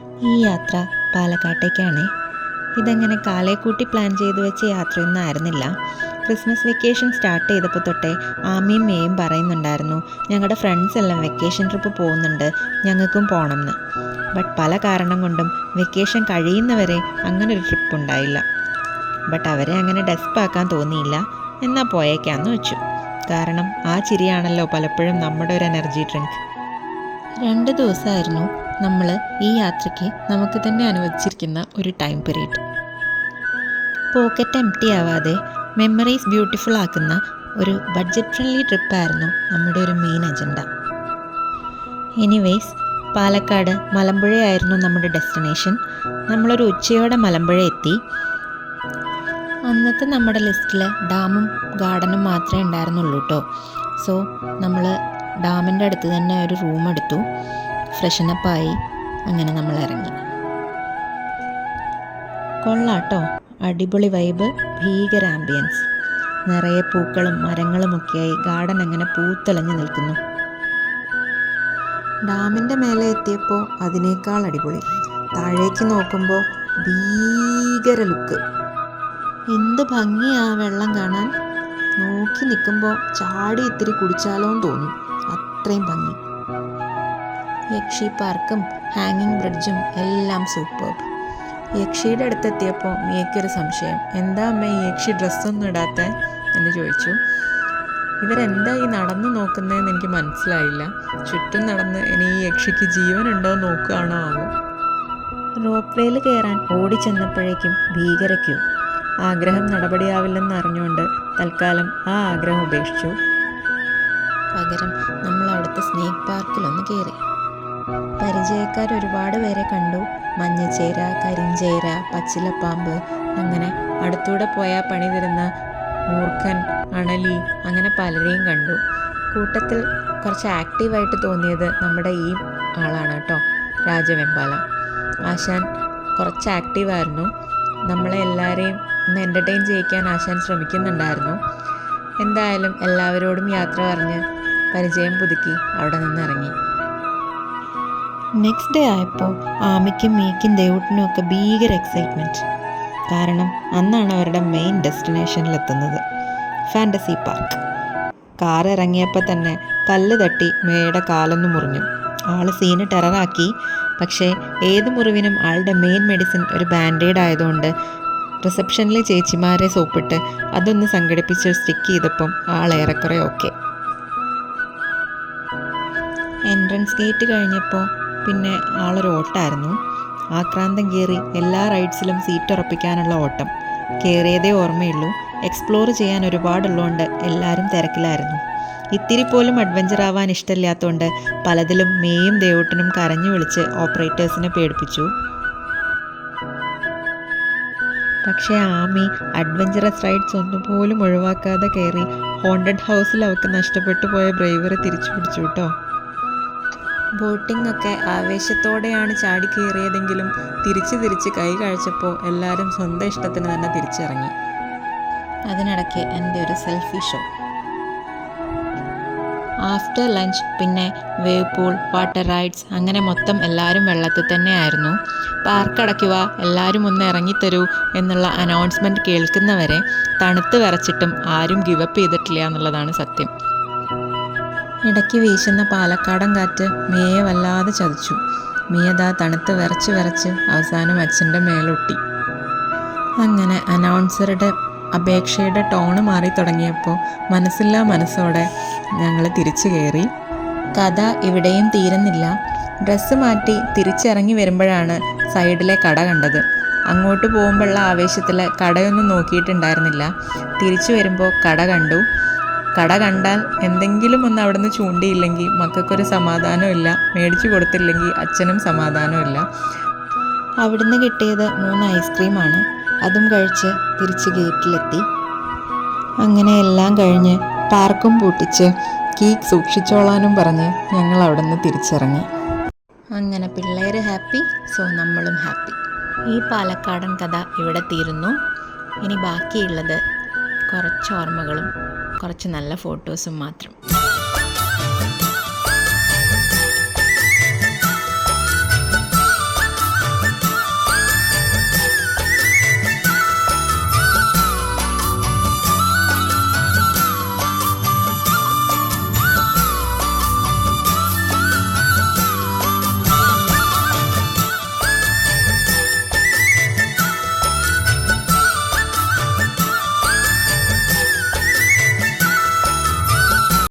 ഈ യാത്ര പാലക്കാട്ടേക്കാണ്. ഇതങ്ങനെ കാലേക്കൂട്ടി പ്ലാൻ ചെയ്തു വെച്ച യാത്രയൊന്നും ആയിരുന്നില്ല. ക്രിസ്മസ് വെക്കേഷൻ സ്റ്റാർട്ട് ചെയ്തപ്പോൾ തൊട്ടേ ആമിയും മേയും പറയുന്നുണ്ടായിരുന്നു ഞങ്ങളുടെ ഫ്രണ്ട്സ് എല്ലാം വെക്കേഷൻ ട്രിപ്പ് പോകുന്നുണ്ട് ഞങ്ങൾക്കും പോകണം എന്ന് ബട്ട് പല കാരണം കൊണ്ടും വെക്കേഷൻ കഴിയുന്നവരെ അങ്ങനെ ഒരു ട്രിപ്പ് ഉണ്ടായില്ല. ബട്ട് അവരെ അങ്ങനെ ഡെസ്പാക്കാൻ തോന്നിയില്ല. എന്നാൽ പോയേക്കാന്ന് വെച്ചു. കാരണം ആ ചിരിയാണല്ലോ പലപ്പോഴും നമ്മുടെ ഒരു എനർജി ഡ്രിങ്ക് രണ്ട് ദിവസമായിരുന്നു നമ്മൾ ഈ യാത്രയ്ക്ക് നമുക്ക് തന്നെ അനുവദിച്ചിരിക്കുന്ന ഒരു time period pocket empty ആവാതെ മെമ്മറീസ് ബ്യൂട്ടിഫുൾ ആക്കുന്ന ഒരു ബഡ്ജറ്റ് ഫ്രണ്ട്ലി ട്രിപ്പായിരുന്നു നമ്മുടെ ഒരു മെയിൻ അജണ്ട എനിവേയ്സ് പാലക്കാട് മലമ്പുഴയായിരുന്നു നമ്മുടെ ഡെസ്റ്റിനേഷൻ നമ്മളൊരു ഉച്ചയോടെ മലമ്പുഴ എത്തി. അന്നത്തെ നമ്മുടെ ലിസ്റ്റിൽ ഡാമും ഗാർഡനും മാത്രമേ ഉണ്ടായിരുന്നുള്ളൂ കേട്ടോ സോ നമ്മൾ ഡാമിന്റെ അടുത്ത് തന്നെ ഒരു റൂം എടുത്തു. ഫ്രഷനപ്പായി അങ്ങനെ നമ്മൾ ഇറങ്ങി കൊള്ളാട്ടോ അടിപൊളി വൈബ് ഭീകര ആംബിയൻസ് നിറയെ പൂക്കളും മരങ്ങളുമൊക്കെയായി ഗാർഡൻ അങ്ങനെ പൂത്തലഞ്ഞു നിൽക്കുന്നു. ഡാമിന്റെ മേലെ എത്തിയപ്പോൾ അതിനേക്കാൾ അടിപൊളി. താഴേക്ക് നോക്കുമ്പോൾ ഭീകര ലുക്ക് എന്ത് ഭംഗിയാ വെള്ളം കാണാൻ. നോക്കി നിൽക്കുമ്പോൾ ചാടി ഇത്തിരി കുടിച്ചാലോ എന്ന് തോന്നും. അത്രയും ഭംഗി. യക്ഷി പാർക്കും ഹാങ്ങിങ് ബ്രിഡ്ജും എല്ലാം സൂപ്പർ. യക്ഷിയുടെ അടുത്തെത്തിയപ്പോൾ മിയയ്ക്കൊരു സംശയം. എന്താ അമ്മ ഈ യക്ഷി ഡ്രസ്സൊന്നും ഇടാത്ത? എന്ന് ചോദിച്ചു. ഇവരെന്താ ഈ നടന്നു നോക്കുന്നതെന്ന് എനിക്ക് മനസ്സിലായില്ല. ചുറ്റും നടന്ന് ഇനി ഈ യക്ഷിക്ക് ജീവനുണ്ടോ എന്ന് നോക്കുകയാണോ? ആവും റോപ്പ് വേയിൽ കയറാൻ ഓടി ചെന്നപ്പോഴേക്കും ഭീകരയ്ക്കും ആഗ്രഹം നടപടിയാവില്ലെന്ന് അറിഞ്ഞുകൊണ്ട് തൽക്കാലം ആ ആഗ്രഹം ഉപേക്ഷിച്ചു. പകരം നമ്മൾ അവിടുത്തെ സ്നേക്ക് പാർക്കിലൊന്ന് കയറി. പരിചയക്കാർ ഒരുപാട് പേരെ കണ്ടു. മഞ്ഞച്ചേര കരിഞ്ചേര പച്ചിലപ്പാമ്പ് അങ്ങനെ അടുത്തൂടെ പോയാൽ പണി തരുന്ന മൂർഖൻ അണലി അങ്ങനെ പലരെയും കണ്ടു. കൂട്ടത്തിൽ കുറച്ച് ആക്റ്റീവായിട്ട് തോന്നിയത് നമ്മുടെ ഈ ആളാണ് കേട്ടോ രാജവെമ്പാല. ആശാൻ കുറച്ച് ആക്റ്റീവായിരുന്നു നമ്മളെ എല്ലാവരെയും ഒന്ന് എന്റർടൈൻ ചെയ്യിക്കാൻ ആശാൻ ശ്രമിക്കുന്നുണ്ടായിരുന്നു. എന്തായാലും എല്ലാവരോടും യാത്ര പറഞ്ഞ് പരിചയം പുതുക്കി അവിടെ നിന്ന് ഇറങ്ങി. നെക്സ്റ്റ് ഡേ ആയപ്പോൾ ആമയ്ക്കും മീക്കും ദേവൂട്ടിനും ഒക്കെ ഭീകര എക്സൈറ്റ്മെന്റ് കാരണം അന്നാണ് അവരുടെ മെയിൻ ഡെസ്റ്റിനേഷനിലെത്തുന്നത് ഫാന്റസി പാർക്ക് കാർ ഇറങ്ങിയപ്പോൾ തന്നെ കല്ല് തട്ടി മേയുടെ കാലൊന്ന് മുറിഞ്ഞു. ആൾ സീന് ടെററാക്കി പക്ഷേ ഏത് മുറിവിനും ആളുടെ മെയിൻ മെഡിസിൻ ഒരു ബാൻഡേഡ് ആയതുകൊണ്ട് റിസപ്ഷനിലെ ചേച്ചിമാരെ സോപ്പിട്ട് അതൊന്ന് സംഘടിപ്പിച്ച് സ്റ്റിക്ക് ചെയ്തപ്പം ആൾ ഏറെക്കുറെ ഓക്കെ എൻട്രൻസ് ഗേറ്റ് കഴിഞ്ഞപ്പോൾ പിന്നെ ആളൊരു ഓട്ടമായിരുന്നു ആക്രാന്തം കയറി എല്ലാ റൈഡ്സിലും സീറ്റ് ഉറപ്പിക്കാനുള്ള ഓട്ടം. കയറിയതേ ഓർമ്മയുള്ളൂ. എക്സ്പ്ലോർ ചെയ്യാൻ ഒരുപാടുള്ളതുകൊണ്ട് എല്ലാവരും തിരക്കിലായിരുന്നു. ഇത്തിരി പോലും അഡ്വഞ്ചർ ആവാൻ ഇഷ്ടമില്ലാത്തതുകൊണ്ട് പലതിലും മേയും ദേവൂട്ടനും കരഞ്ഞു വിളിച്ച് ഓപ്പറേറ്റേഴ്സിനെ പേടിപ്പിച്ചു. പക്ഷേ ആമി അഡ്വഞ്ചറസ് റൈഡ്സ് ഒന്നുപോലും ഒഴിവാക്കാതെ കയറി ഹോണ്ടഡ് ഹൗസിൽ അവൾക്ക് നഷ്ടപ്പെട്ടു പോയ ബ്രൈവറെ തിരിച്ചു പിടിച്ചു കേട്ടോ ബോട്ടിംഗ് ഒക്കെ ആവേശത്തോടെയാണ് ചാടി കയറിയതെങ്കിലും തിരിച്ച് തിരിച്ച് കൈ കഴിച്ചപ്പോൾ എല്ലാവരും സ്വന്തം ഇഷ്ടത്തിന് തന്നെ തിരിച്ചിറങ്ങി. അതിനിടയ്ക്ക് എന്റെ ഒരു സെൽഫി ഷോ. ആഫ്റ്റർ ലഞ്ച് പിന്നെ വേവ് പൂൾ വാട്ടർ റൈഡ്സ് അങ്ങനെ മൊത്തം എല്ലാവരും വെള്ളത്തിൽ തന്നെ ആയിരുന്നു പാർക്ക് അടയ്ക്കുക എല്ലാവരും ഒന്ന് ഇറങ്ങിത്തരൂ എന്നുള്ള അനൗൺസ്മെന്റ് കേൾക്കുന്നവരെ തണുത്ത് വരച്ചിട്ടും ആരും ഗിവപ്പ് ചെയ്തിട്ടില്ല എന്നുള്ളതാണ് സത്യം. ഇടയ്ക്ക് വീശുന്ന പാലക്കാടൻ കാറ്റ് മിയയെ വല്ലാതെ ചതിച്ചു. മിയദാ തണുത്ത് വിറച്ച് വിറച്ച് അവസാനം അച്ഛന്റെ മേലൊട്ടി. അങ്ങനെ അനൗൺസറുടെ അപേക്ഷയുടെ ടോണ് മാറി തുടങ്ങിയപ്പോൾ മനസ്സില്ലാ മനസ്സോടെ ഞങ്ങൾ തിരിച്ചു കയറി. കഥ ഇവിടെയും തീരുന്നില്ല. ഡ്രസ്സ് മാറ്റി തിരിച്ചിറങ്ങി വരുമ്പോഴാണ് സൈഡിലെ കട കണ്ടത്. അങ്ങോട്ട് പോകുമ്പോഴുള്ള ആവേശത്തിൽ കടയൊന്നും നോക്കിയിട്ടുണ്ടായിരുന്നില്ല. തിരിച്ചു വരുമ്പോൾ കട കണ്ടു. കട കണ്ടാൽ എന്തെങ്കിലും ഒന്ന് അവിടുന്ന് ചൂണ്ടിയില്ലെങ്കിൽ മക്കൾക്കൊരു സമാധാനമില്ല മേടിച്ചു കൊടുത്തില്ലെങ്കിൽ അച്ഛനും സമാധാനമില്ല അവിടുന്ന് കിട്ടിയത് മൂന്ന് ഐസ്ക്രീമാണ്. അതും കഴിച്ച് തിരിച്ച് ഗേറ്റിലെത്തി. അങ്ങനെ എല്ലാം കഴിഞ്ഞ് പാർക്കും പൂട്ടിച്ച് കേക്ക് സൂക്ഷിച്ചോളാനും പറഞ്ഞ് ഞങ്ങൾ അവിടെ നിന്ന് തിരിച്ചിറങ്ങി. അങ്ങനെ പിള്ളേർ ഹാപ്പി സോ നമ്മളും ഹാപ്പി. ഈ പാലക്കാടൻ കഥ ഇവിടെ തീരുന്നു. ഇനി ബാക്കിയുള്ളത് കുറച്ച് ഓർമ്മകളും കുറച്ച് നല്ല ഫോട്ടോസും മാത്രം.